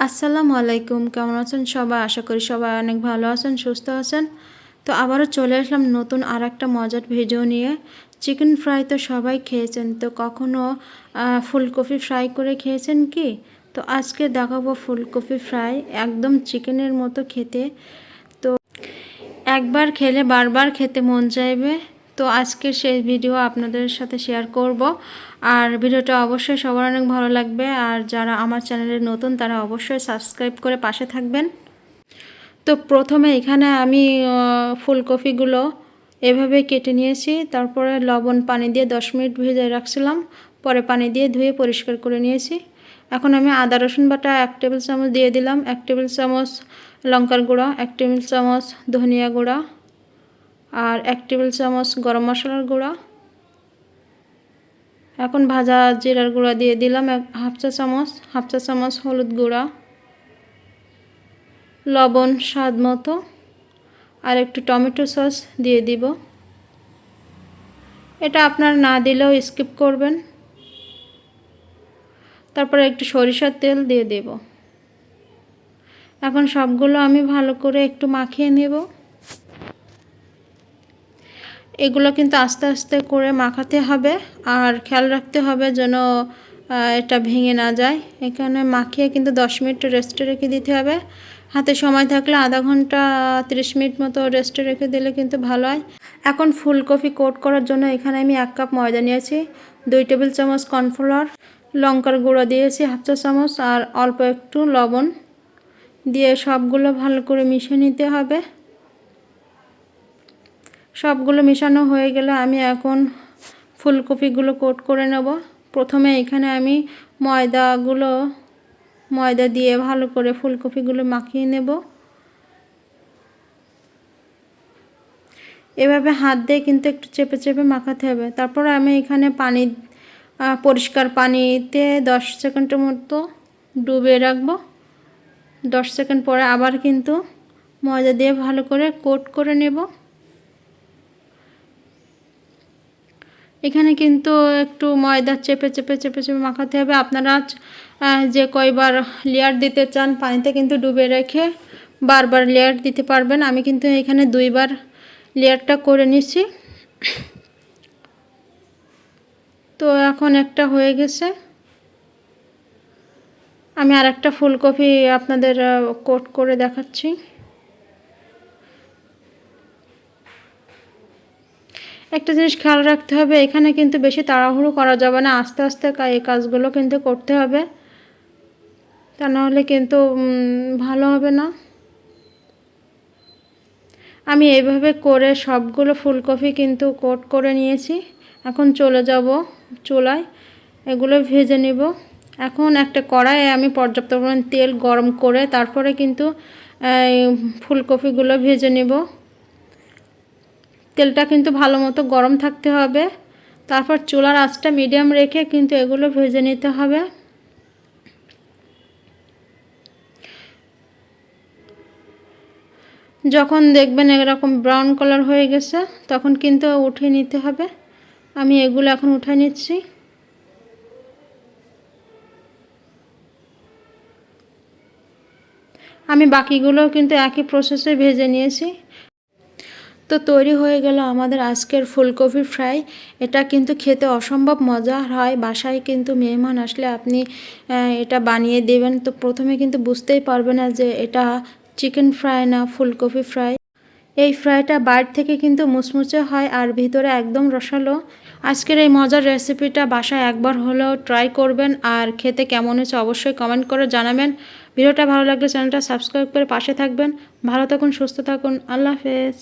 আসসালামু আলাইকুম, কেমন আছেন সবাই? আশা করি সবাই অনেক ভালো আছেন, সুস্থ আছেন। তো আবারও চলে আসলাম নতুন আর একটা মজার ভিডিও নিয়ে। চিকেন ফ্রাই তো সবাই খেয়েছেন, তো কখনও ফুলকপি ফ্রাই করে খেয়েছেন কি? তো আজকে দেখাবো ফুলকপি ফ্রাই একদম চিকেনের মতো খেতে। তো একবার খেলে বারবার খেতে মন চাইবে। তো আজকের সেই ভিডিও আপনাদের সাথে শেয়ার করব। আর ভিডিওটা অবশ্যই সবার অনেক ভালো লাগবে। আর যারা আমার চ্যানেলে নতুন, তারা অবশ্যই সাবস্ক্রাইব করে পাশে থাকবেন। তো প্রথমে এখানে আমি ফুলকপিগুলো এভাবে কেটে নিয়েছি। তারপরে লবণ পানি দিয়ে দশ মিনিট ভেজে রাখছিলাম। পরে পানি দিয়ে ধুয়ে পরিষ্কার করে নিয়েছি। এখন আমি আদা, রসুন বাটা এক টেবিল চামচ দিয়ে দিলাম। এক টেবিল চামচ লঙ্কার গুঁড়া, এক টেবিল চামচ ধনিয়া গুঁড়া আর এক টেবিল চামচ গরম মশলার গুঁড়া। এখন ভাজা জিরার গুঁড়া দিয়ে দিলাম এক হাফ চা চামচ, হাফ চা চামচ হলুদ গুঁড়া, লবণ স্বাদ মতো, আর একটু টমেটো সস দিয়ে দিব। এটা আপনার না দিলেও স্কিপ করবেন। তারপরে একটু সরিষার তেল দিয়ে দেব। এখন সবগুলো আমি ভালো করে একটু মাখিয়ে নেব। এগুলো কিন্তু আস্তে আস্তে করে মাখাতে হবে আর খেয়াল রাখতে হবে যেন এটা ভেঙে না যায়। এখানে মাখিয়ে কিন্তু দশ মিনিট রেস্টে রেখে দিতে হবে। হাতে সময় থাকলে আধা ঘণ্টা, তিরিশ মিনিট মতো রেস্টে রেখে দিলে কিন্তু ভালো হয়। এখন ফুলকপি কোট করার জন্য এখানে আমি এক কাপ ময়দা নিয়েছি, দুই টেবিল চামচ কর্নফ্লাওয়ার, লঙ্কার গুঁড়ো দিয়েছি হাফ চা চামচ আর অল্প একটু লবণ। দিয়ে সবগুলো ভালো করে মিশিয়ে নিতে হবে। সবগুলো মেশানো হয়ে গেলে আমি এখন ফুলকপিগুলো কোট করে নেব। প্রথমে এখানে আমি ময়দাগুলো, ময়দা দিয়ে ভালো করে ফুলকপিগুলো মাখিয়ে নেব। এভাবে হাত দিয়ে কিন্তু একটু চেপে চেপে মাখাতে হবে। তারপর আমি এখানে পানি পরিষ্কার পানিতে দশ সেকেন্ডের মতো ডুবে রাখব। দশ সেকেন্ড পরে আবার কিন্তু ময়দা দিয়ে ভালো করে কোট করে নেব। এখানে কিন্তু একটু ময়দা চেপে চেপে চেপে চেপে মাখাতে হবে। আপনারা যে কয়বার লেয়ার দিতে চান, পানিতে কিন্তু ডুবে রেখে বারবার লেয়ার দিতে পারবেন। আমি কিন্তু এখানে দুইবার লেয়ারটা করে নিছি তো এখন একটা হয়ে গেছে। আমি আর একটা ফুলকপি আপনাদের কোট করে দেখাচ্ছি। একটা জিনিস খেয়াল রাখতে হবে, এখানে কিন্তু বেশি তাড়াহুড়ো করা যাবে না, আস্তে আস্তে এই কাজগুলো কিন্তু করতে হবে। তা নাহলে কিন্তু ভালো হবে না। আমি এইভাবে করে সবগুলো ফুলকপি কিন্তু কোট করে নিয়েছি। এখন চলে যাব চুলায়, এগুলো ভেজে নিব। এখন একটা কড়াইয়ে আমি পর্যাপ্ত পরিমাণ তেল গরম করে তারপরে কিন্তু ফুলকপিগুলো ভেজে নেব। তেলটা কিন্তু ভালো মতো গরম থাকতে হবে। তারপর চুলার আঁচটা মিডিয়াম রেখে কিন্তু এগুলো ভেজে নিতে হবে। যখন দেখবেন এরকম ব্রাউন কালার হয়ে গেছে, তখন কিন্তু উঠিয়ে নিতে হবে। আমি এগুলো এখন উঠে নিচ্ছি। আমি বাকিগুলো কিন্তু একই প্রসেসে ভেজে নিয়েছি। তো তৈরি হয়ে গেল আমাদের আজকের ফুলকপি ফ্রাই। এটা কিন্তু খেতে অসম্ভব মজা হয়। বাসায় কিন্তু মেহমান আসলে আপনি এটা বানিয়ে দেবেন। তো প্রথমে কিন্তু বুঝতেই পারবে না যে এটা চিকেন ফ্রাই না ফুলকপি ফ্রাই। এই ফ্রাইটা বাইর থেকে কিন্তু মুচমুচে হয় আর ভিতরে একদম রসালো। আজকের এই মজার রেসিপিটা বাসায় একবার হলেও ট্রাই করবেন আর খেতে কেমন হয়েছে অবশ্যই কমেন্ট করে জানাবেন। ভিডিওটা ভালো লাগলে চ্যানেলটা সাবস্ক্রাইব করে পাশে থাকবেন। ভালো থাকুন, সুস্থ থাকুন। আল্লাহ হাফেজ।